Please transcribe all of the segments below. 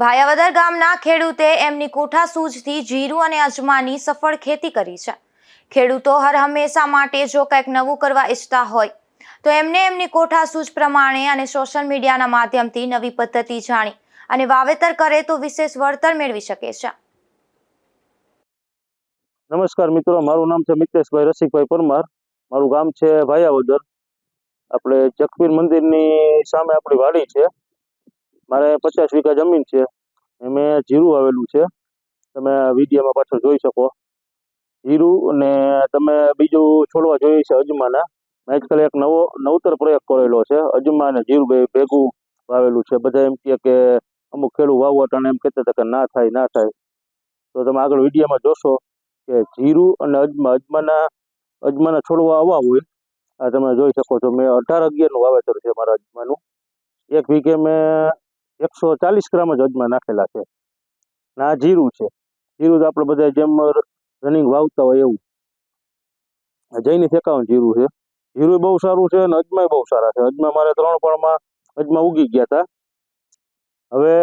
ભાયાવદર ગામના ખેડૂતે એમની કોઠા સૂઝથી જીરું અને અજમાની સફળ ખેતી કરી છે. ખેડૂતો હર હંમેશા માટે જો કંઈક નવું કરવા ઈચ્છતા હોય, તો એમને એમની કોઠા સૂઝ પ્રમાણે અને સોશિયલ મીડિયાના માધ્યમથી નવી પદ્ધતિ જાણી અને વાવેતર કરે તો વિશેષ વળતર મેળવી શકે છે. નમસ્કાર મિત્રો, મારું નામ છે મિતેશભાઈ રસિકભાઈ પરમાર. મારું ગામ છે ભાયાવદર. આપણે ચકવીર મંદિરની સામે આપણી વાડી છે. મારે પચાસ વીઘા જમીન છે. મેં જીરું આવેલું છે. તમે વિડીયોમાં પાછળ જોઈ શકો. જીરું અને તમે બીજું છોડવા જોઈએ છે અજમાના. મેં આજકાલ એક નવો, નવતર પ્રયોગ કરેલો છે. અજમા અને જીરું બે ભેગું વાવેલું છે. બધા એમ કહે કે અમુક ખેડૂત વાવવા ટાણે એમ કહેતા હતા કે ના થાય ના થાય. તો તમે આગળ વિડીયોમાં જોશો કે જીરું અને અજમા, અજમાના અજમાના છોડવા આવવા હોય, આ તમે જોઈ શકો છો. મેં અઢાર અગિયારનું વાવેતર છે મારા અજમાનું. એક વીઘે મેં એકસો ચાલીસ ગ્રામ જ અજમા નાખેલા છે. અને આ જીરું છે. જીરું તો આપણે બધા જેમ રનિંગ વાવતા હોય એવું. જઈને એકાવન જીરું છે. જીરું બહુ સારું છે અને અજમાય બહુ સારા છે. અજમા મારે ત્રણ પણમાં અજમા ઉગી ગયા હતા હવે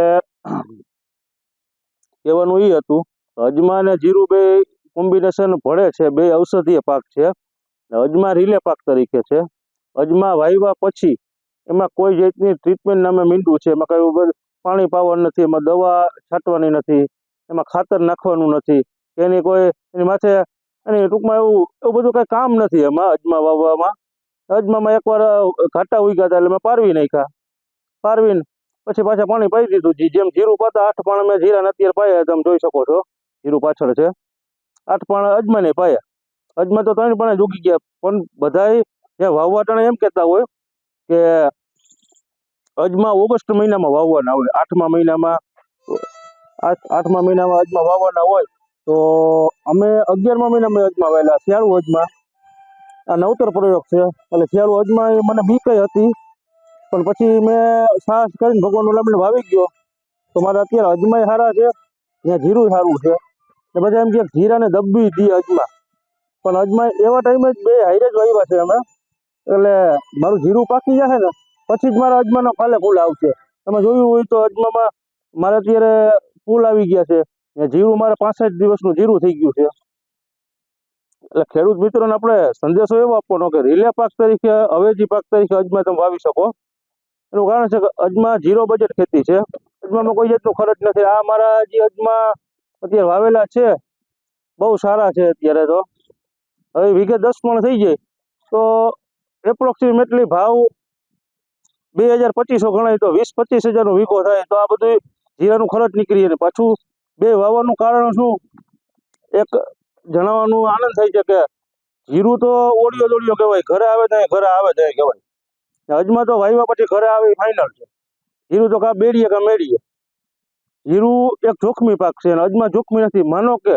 કહેવાનું એ હતું અજમા અને જીરું બે કોમ્બિનેશન ભળે છે, બે ઔષધીય પાક છે. અજમા રીલે પાક તરીકે છે. અજમા વાવ્યા પછી એમાં કોઈ જાતની ટ્રીટમેન્ટ નામે મીંડું છે. એમાં કઈ પાણી પાવાનું નથી, એમાં દવા છાંટવાની નથી, એમાં ખાતર નાખવાનું નથી. એની કોઈ, એની માથે, એની ટૂંકમાં એવું એવું બધું કાંઈ કામ નથી એમાં, અજમા વાવવામાં. અજમામાં એકવાર ઘાટા ઉગ્યા હતા એટલે મેં પારવી નાખ્યા. પારવીને પછી પાછા પાણી પાઈ દીધું. જેમ જીરું પાતા, આઠ પાણ મેં જીરાને અત્યારે પાયા તમે જોઈ શકો છો. જીરું પાછળ છે. આઠ પાણ અજમાને પાયા. અજમા તો ત્રણ પાણે ઉગી ગયા. પણ બધાય જ્યાં વાવવા ટાણે એમ કહેતા હોય કે અજમા ઓગસ્ટ મહિનામાં વાવવાના હોય. આઠમા મહિનામાં, આઠ, આઠમા મહિનામાં અજમા વાવવાના હોય તો અમે અગિયારમા મહિનામાં અજમા વાવેલા. શિયાળુ અજમા આ નવતર પ્રયોગ છે. એટલે શિયાળુ અજમા એ મને બીક હતી. પણ પછી મેં સાહસ કરીને ભગવાનનું લાવીને વાવી ગયો. તો મારે અત્યારે અજમાય સારા છે. ત્યાં જીરું સારું છે. ને બધા એમ કે જીરાને દબ્બી દી અજમા પણ અજમા એવા ટાઈમે જ બે હાઈરે જ વાવ્યા છે અમે. એટલે મારું જીરું પાકી જશે ને પછી જ મારા અજમાનો ફાલે ફૂલ આવશે. તમે જોયું હોય તો અજમામાં મારે અત્યારે ફૂલ આવી ગયા છે. જીરું મારે પાસઠ દિવસનું જીરું થઈ ગયું છે. એટલે ખેડૂત મિત્રોને આપણે સંદેશો એવો આપવાનો કે રીલે પાક તરીકે, અવેજી પાક તરીકે અજમા તમે વાવી શકો. એનું કારણ છે કે અજમા ઝીરો બજેટ ખેતી છે. અજમામાં કોઈ જાતનો ખર્ચ નથી. આ મારા જે અજમા અત્યારે વાવેલા છે, બહુ સારા છે અત્યારે તો. હવે વીઘે દસ મણ થઈ જાય. તો એપ્રોક્સિમેટલી ભાવ બે હજાર પચીસો ગણાય તો વીસ પચીસ હજારનો વીઘો થાય તો આ બધું જીરાનું ખર્ચ નીકળી અને પાછું બે વાવવાનું કારણ શું? એક જણાવવાનું આનંદ થાય છે કે જીરું તો ઓડિયો દોડિયો કહેવાય, ઘરે આવે ત્યાં ઘરે આવે ત્યાં કહેવાય. હજમાં તો વાવ્યા પછી ઘરે આવે ફાઇનલ છે. જીરું તો કા બેડીએ કા મેળીએ. જીરું એક જોખમી પાક છે અને અજમા જોખમી નથી. માનો કે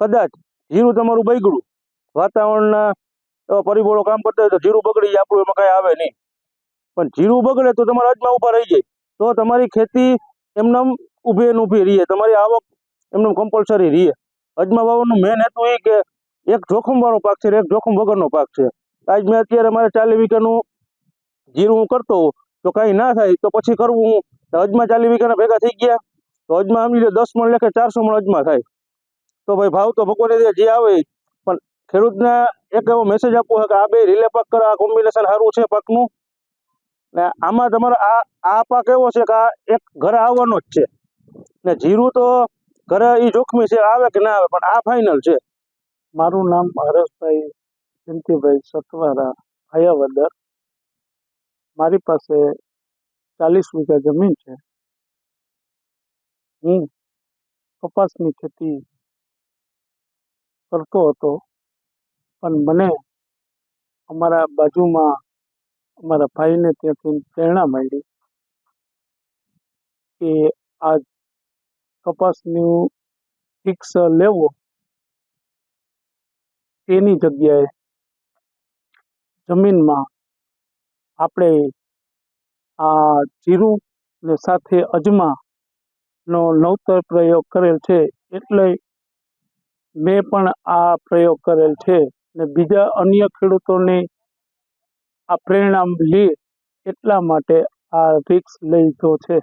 કદાચ જીરું તમારું બગડ્યું, વાતાવરણના પરિબળો કામ કરતા હોય તો જીરું બગડી આપણું એમાં કાંઈ આવે નહીં. પણ જીરું બગડે તો તમારા અજમા ઊભા રહી જાય. તો તમારી ખેતી એમનેમ ઊભી ને ઊભી રહીએ. તમારી આવક એમને કમ્પલસરી રહીએ. અજમા વાવવાનું મેન હેતુ એ કે એક જોખમવાળો પાક છે એક જોખમ વગરનો પાક છે. આજ મેં અત્યારે મારે ચાલી વીઘાનું જીરું હું કરતો હોઉં. તો કાંઈ ના થાય તો પછી કરવું હું. તો અજમા ચાલી વીઘાના ભેગા થઈ ગયા. તો અજમા સમજી લો દસ મણ લેખે ચારસો મણ અજમા થાય. તો ભાઈ ભાવ તો ભગવાને જે આવે પણ ખેડૂતને એક એવો મેસેજ આપવો છે કે આ બે રિલે પાક કરો, આ કોમ્બિનેશન સારું છે પાકનું. ને આમાં તમારો આ આ પાક એવો છે કે આ એક ઘરે આવવાનો જ છે. ને જીરું તો ઘરે એ જોખમી છે, આવે કે ના આવે, પણ આ ફાઇનલ છે. મારું નામ હરેશભાઈ જયંતિભાઈ સતવારા, હયાવદર. મારી પાસે ચાલીસ વીઘા જમીન છે. હું કપાસની ખેતી કરતો હતો, પણ મને અમારા બાજુમાં અમારા ભાઈને ત્યાંથી પ્રેરણા મળી કે આ કપાસનું ફિક્સ લેવો તેની જગ્યાએ જમીનમાં આપણે આ જીરું ને સાથે અજમાનો નવતર પ્રયોગ કરેલ છે એટલે મેં પણ આ પ્રયોગ કરેલ છે ને બીજા અન્ય ખેડૂતોને આ પ્રેરણા લે એટલા માટે આ રિક્સ લીધો છે.